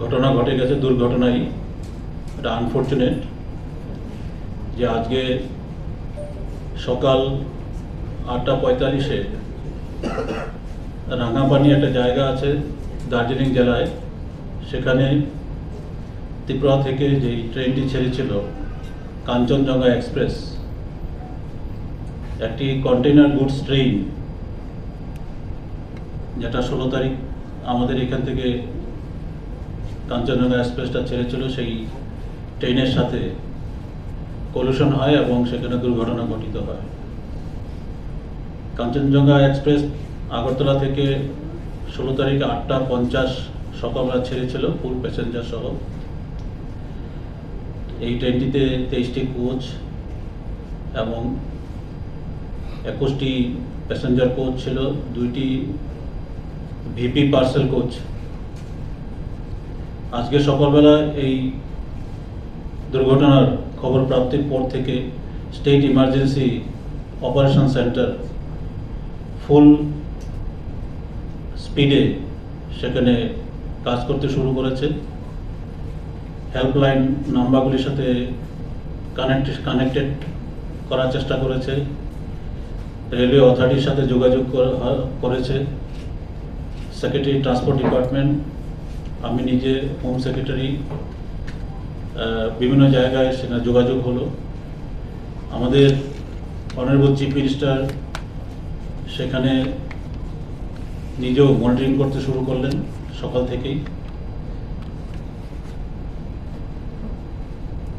ঘটনা ঘটে গেছে, দুর্ঘটনাই। এটা আনফর্চুনেট যে আজকে সকাল আটটা পঁয়তাল্লিশে রাঙাপানি একটা জায়গা আছে দার্জিলিং জেলায়। সেখানে ত্রিপুরা থেকে যেই ট্রেনটি ছেড়েছিল, কাঞ্চনজঙ্ঘা এক্সপ্রেস, একটি কন্টেনার গুডস ট্রেন যেটা ষোলো তারিখ আমাদের এখান থেকে কাঞ্চনজঙ্ঘা এক্সপ্রেসটা ছেড়েছিল সেই ট্রেনের সাথে কলুশন হয় এবং সেখানে দুর্ঘটনা ঘটিত হয়। কাঞ্চনজঙ্ঘা এক্সপ্রেস আগরতলা থেকে ষোলো তারিখ আটটা পঞ্চাশ সকালবেলা ছেড়েছিল ফুল প্যাসেঞ্জার সহ। এই ট্রেনটিতে তেইশটি কোচ এবং একুশটি প্যাসেঞ্জার কোচ ছিল, দুইটি ভিপি পার্সেল কোচ আজকে সকালবেলা এই দুর্ঘটনার খবর প্রাপ্তির পর থেকে state emergency operation centre full স্পিডে সেখানে কাজ করতে শুরু করেছে। হেল্পলাইন নাম্বারগুলির সাথে কানেক্ট কানেক্টেড করার চেষ্টা করেছে। রেলওয়ে অথরিটির সাথে যোগাযোগ করেছে। সেক্রেটারি ট্রান্সপোর্ট ডিপার্টমেন্ট আমি নিজে হোম সেক্রেটারি বিভিন্ন জায়গায় সেখানে যোগাযোগ হলো। আমাদের অনারেবল চিফ মিনিস্টার সেখানে নিজেও মনিটরিং করতে শুরু করলেন সকাল থেকেই।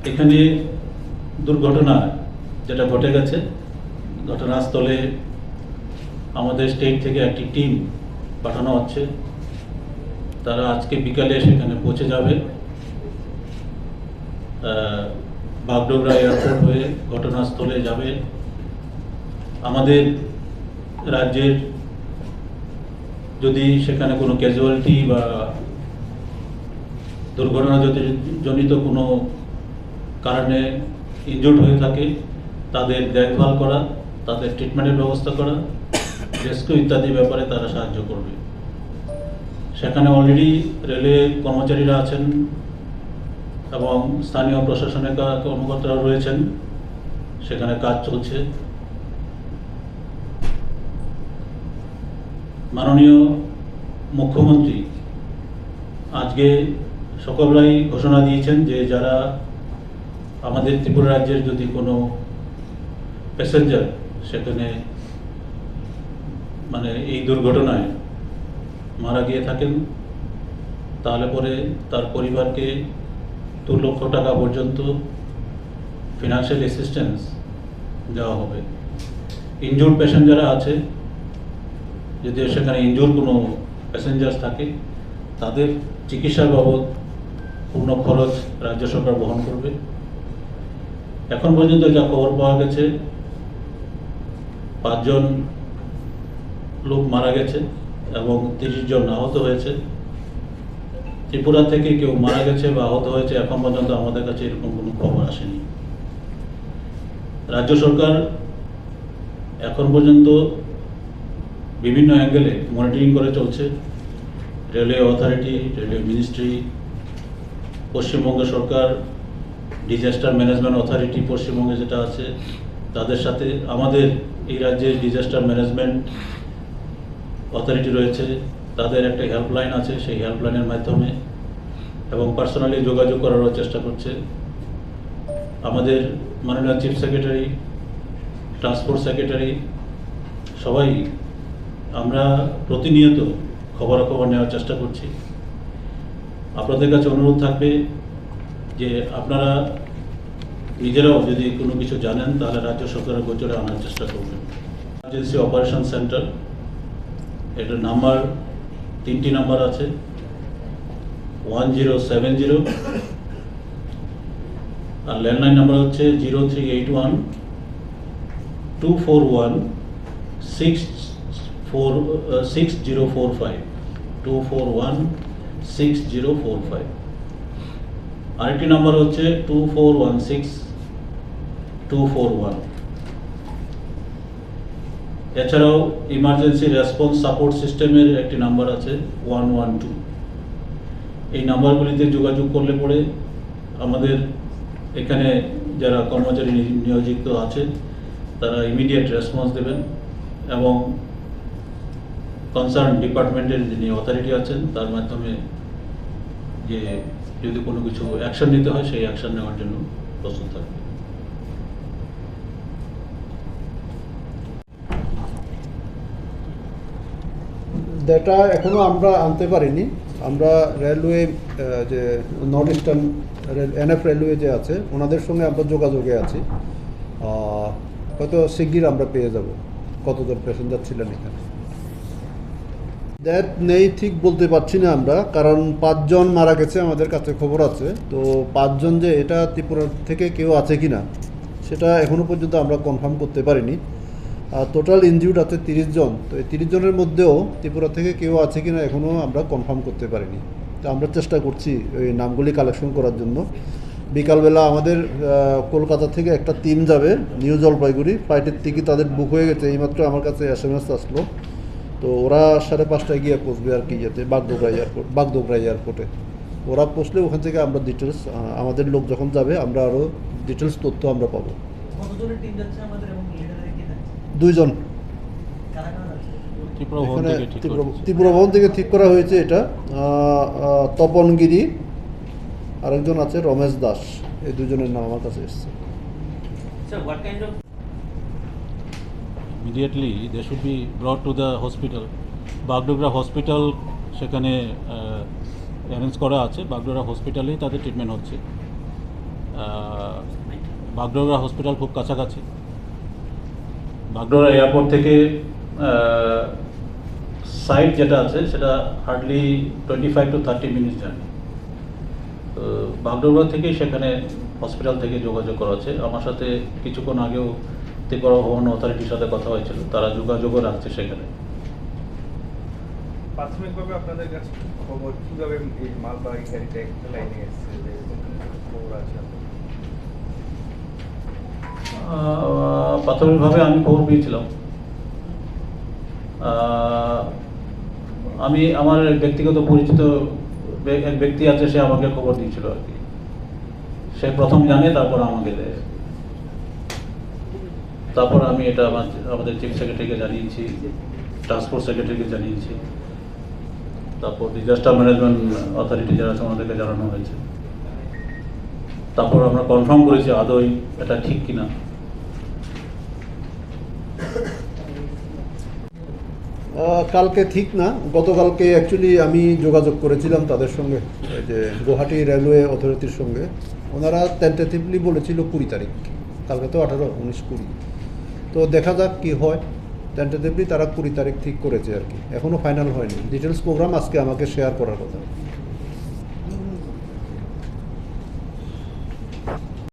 এখানে দুর্ঘটনা যেটা ঘটে গেছে, ঘটনাস্থলে আমাদের স্টেট থেকে একটি টিম পাঠানো হচ্ছে। তারা আজকে বিকালে সেখানে পৌঁছে যাবে। বাগডোগরা এয়ারপোর্ট হয়ে ঘটনাস্থলে যাবে। আমাদের রাজ্যের যদি সেখানে কোনো ক্যাজুয়ালিটি বা দুর্ঘটনা জনিত কোনো কারণে ইনজুর্ড হয়ে থাকে, তাদের দেখভাল করা, তাদের ট্রিটমেন্টের ব্যবস্থা করা রেস্কিউ ইত্যাদি ব্যাপারে তারা সাহায্য করবে। সেখানে অলরেডি রেলওয়ে কর্মচারীরা আছেন এবং স্থানীয় প্রশাসনের কর্মকর্তারা রয়েছেন। সেখানে কাজ চলছে। মাননীয় মুখ্যমন্ত্রী আজকে সকালবেলাই ঘোষণা দিয়েছেন যে যারা আমাদের ত্রিপুরা রাজ্যের যদি কোনো প্যাসেঞ্জার সেখানে মানে এই দুর্ঘটনায় মারা গিয়ে থাকেন, তাহলে পরে তার পরিবারকে দু লক্ষ টাকা পর্যন্ত ফিনান্সিয়াল অ্যাসিস্ট্যান্স দেওয়া হবে। ইনজুর্ড প্যাসেঞ্জাররা আছে, যদি সেখানে ইনজুর কোনো প্যাসেঞ্জার থাকে, তাদের চিকিৎসার বাবদ পূর্ণ খরচ রাজ্য সরকার বহন করবে। এখন পর্যন্ত যা খবর পাওয়া গেছে, পাঁচজন লোক মারা গেছে। এবং তিরিশ জন আহত হয়েছে। ত্রিপুরা থেকে কেউ মারা গেছে বা আহত হয়েছে, এখন পর্যন্ত আমাদের কাছে এরকম কোনো খবর আসেনি। রাজ্য সরকার এখন পর্যন্ত বিভিন্ন অ্যাঙ্গেলে মনিটরিং করে চলছে। Railway authority railway ministry Paschimbanga সরকার ডিজাস্টার ম্যানেজমেন্ট অথরিটি পশ্চিমবঙ্গে যেটা আছে, তাদের সাথে আমাদের এই রাজ্যের ডিজাস্টার ম্যানেজমেন্ট অথরিটি রয়েছে, তাদের একটা হেল্পলাইন আছে, সেই হেল্পলাইনের মাধ্যমে এবং পার্সোনালি যোগাযোগ করারও চেষ্টা করছে। আমাদের মাননীয় চিফ সেক্রেটারি ট্রান্সপোর্ট সেক্রেটারি সবাই আমরা প্রতিনিয়ত খবরাখবর নেওয়ার চেষ্টা করছি। আপনাদের কাছে অনুরোধ থাকবে যে আপনারা নিজেরাও যদি কোনো কিছু জানেন, তাহলে রাজ্য সরকারের গোচরে আনার চেষ্টা করবেন। ইমার্জেন্সি অপারেশন সেন্টার এটার নাম্বার, তিনটি নাম্বার আছে। One zero seven zero. আর ল্যান্ডলাইন নাম্বার হচ্ছে zero three eight one, two four one, six four, six zero four five, two four one, six zero four five. আরেকটি number হচ্ছে two four one six, two four one. এছাড়াও emergency response support সিস্টেমের একটি number আছে one one two এই নাম্বারগুলিতে যোগাযোগ করলে পরে আমাদের এখানে যারা কর্মচারী নিয়োজিত আছে, তারা ইমিডিয়েট রেসপন্স দেবেন এবং কনসার্ন ডিপার্টমেন্টের যিনি অথরিটি আছেন, তার মাধ্যমে যে যদি কোনো কিছু অ্যাকশন নিতে হয়, সেই অ্যাকশন নেওয়ার জন্য প্রস্তুত থাকবে। ডেটা এখনও আমরা আনতে পারিনি। আমরা রেলওয়ে যে নর্থ ইস্টার্ন এনএফ রেলওয়ে যে আছে, ওনাদের সঙ্গে আমরা যোগাযোগে আছি। হয়তো শিগগির আমরা পেয়ে যাব। কতজন প্যাসেঞ্জার ছিলেন এখানে? ডেথ নেই ঠিক বলতে পারছি না আমরা, কারণ পাঁচজন মারা গেছে আমাদের কাছে খবর আছে। তো পাঁচজন যে এটা ত্রিপুরা থেকে কেউ আছে কি না সেটা এখনও পর্যন্ত আমরা কনফার্ম করতে পারিনি। টোটাল ইনজিউড আছে তিরিশ জন। তো এই তিরিশ জনের মধ্যেও ত্রিপুরা থেকে কেউ আছে কি না এখনও আমরা কনফার্ম করতে পারিনি। তো আমরা চেষ্টা করছি ওই নামগুলি কালেকশন করার জন্য। বিকালবেলা আমাদের কলকাতা থেকে একটা টিম যাবে, নিউ জলপাইগুড়ি। ফ্লাইটের টিকিট তাদের বুক হয়ে গেছে, এইমাত্র আমার কাছে এস এম এস আসলো। তো ওরা সাড়ে পাঁচটায় গিয়ে পৌঁছবে আর কি ইয়েতে, বাগডোগরা এয়ারপোর্ট বাগডোগরা এয়ারপোর্টে ওরা পৌঁছলে ওখান থেকে আমরা ডিটেলস আমাদের লোক যখন যাবে, আমরা আরও ডিটেলস তথ্য আমরা পাবো। দুইজন। ত্রিপুরা ভবন এখানে থেকে ঠিক করা হয়েছে এটা। তপনগিরি। আরেকজন আছে রমেশ দাস। এই দুজনের নাম আমার কাছে এসছে। Sir what kind of immediately they should be brought to the hospital Bagdogra hospital সেখানে অ্যারেঞ্জ করা আছে। বাগডোগরা হসপিটালেই তাদের ট্রিটমেন্ট হচ্ছে। বাগডোগরা হসপিটাল খুব কাছাকাছি। বাগডোগরা এয়ারপোর্ট থেকে সাইট যেটা আছে, সেটা hardly twenty five to thirty minutes journey তো বাগডোগরা থেকেই সেখানে হসপিটাল থেকে যোগাযোগ করা আছে আমার সাথে কিছুক্ষণ আগেও ত্রিপুরা ভবন অথরিটির সাথে কথা হয়েছিল। তারা যোগাযোগও রাখছে সেখানে। প্রাথমিকভাবে আপনাদের কাছে খবর কীভাবে মালবাহী গাড়িটা একটা লাইনে এসেছে যে এরকম কিছু খবর আছে আপনাদের? আহ, প্রাথমিকভাবে আমি খবর পেয়েছিলাম। আমি আমার ব্যক্তিগত পরিচিত এক ব্যক্তি আছে, সে আমাকে খবর দিয়েছিল আর কি। সে প্রথম জানে, তারপর আমাকে দেয়। তারপর আমি এটা আমাদের চিফ সেক্রেটারিকে জানিয়েছি ট্রান্সপোর্ট সেক্রেটারিকে জানিয়েছি। তারপর ডিজাস্টার ম্যানেজমেন্ট অথরিটি যারা আছে, ওনাদেরকে জানানো হয়েছে। তারপর আমরা কনফার্ম করেছি, আদৌ এটা ঠিক কিনা। কালকে ঠিক না, গতকালকে অ্যাকচুয়ালি আমি যোগাযোগ করেছিলাম তাদের সঙ্গে যে গুয়াহাটি রেলওয়ে অথরিটির সঙ্গে। ওনারা টেন্টেটিভলি বলেছিল কুড়ি তারিখ, কালকে তো আঠারো, উনিশ, কুড়ি। তো দেখা যাক কি হয় টেন্টেটিভলি তারা কুড়ি তারিখ ঠিক করেছে আর কি। এখনও ফাইনাল হয়নি। ডিটেলস প্রোগ্রাম আজকে আমাকে শেয়ার করার কথা।